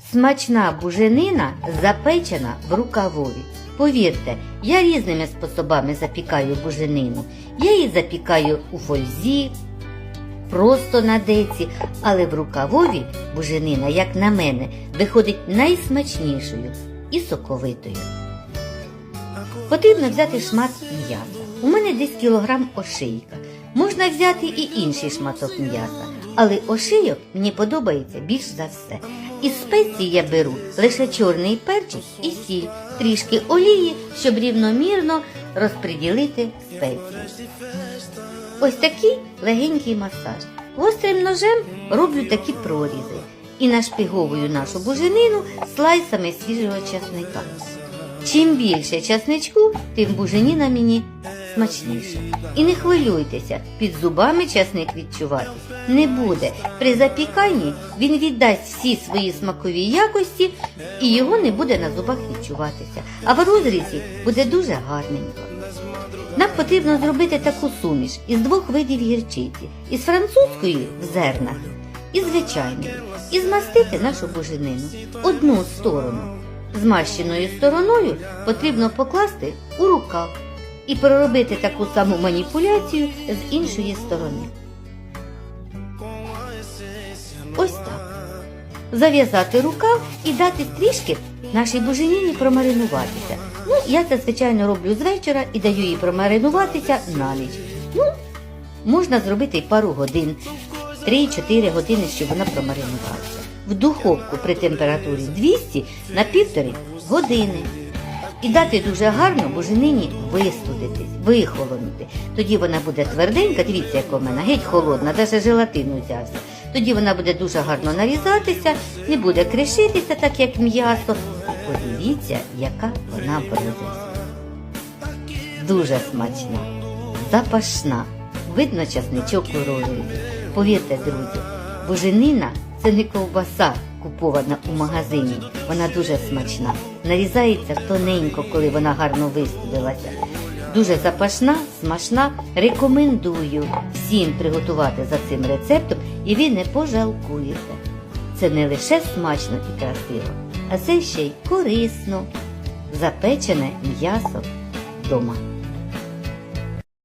Смачна буженина запечена в рукавові. Повірте, я різними способами запікаю буженину. Я її запікаю у фользі, просто на деці, але в рукавові буженина, як на мене, виходить найсмачнішою і соковитою. Потрібно взяти шмат м'яса. У мене десь кілограм ошийка. Можна взяти і інший шматок м'яса, але ошийок мені подобається більш за все. Із спецій я беру лише чорний перчик і сіль, трішки олії, щоб рівномірно розподілити спеції. Ось такий легенький масаж. Гострим ножем роблю такі прорізи і нашпиговую нашу буженину слайсами свіжого часника. Чим більше часничку, тим буженіна мені смачніша. І не хвилюйтеся, під зубами часник відчуватись не буде. При запіканні він віддасть всі свої смакові якості і його не буде на зубах відчуватися. А в розрізі буде дуже гарненько. Нам потрібно зробити таку суміш із двох видів гірчиці, із французької в зернах і звичайної, і змастити нашу буженину одну сторону. Змащеною стороною потрібно покласти у рукав і проробити таку саму маніпуляцію з іншої сторони. Ось так. Зав'язати рукав і дати трішки нашій буженіні промаринуватися. Ну, я це, звичайно, роблю з вечора і даю їй промаринуватися на ніч. Ну, можна зробити й пару годин, 3-4 години, щоб вона промаринувалася. В духовку при температурі 200 на півтори години. І дати дуже гарно буженині вистудитись, вихолонути. Тоді вона буде тверденька, дивіться, як у мене, геть холодна, навіть желатин узявся. Тоді вона буде дуже гарно нарізатися, не буде кришитися, так як м'ясо. Подивіться, яка вона в. Дуже смачна, запашна. Видно часничок у розрізі. Повірте, друзі, буженина це не ковбаса, купована у магазині. Вона дуже смачна. Нарізається тоненько, коли вона гарно вистудилася. Дуже запашна, смачна. Рекомендую всім приготувати за цим рецептом, і ви не пожалкуєте. Це не лише смачно і красиво, а це ще й корисно. Запечене м'ясо вдома.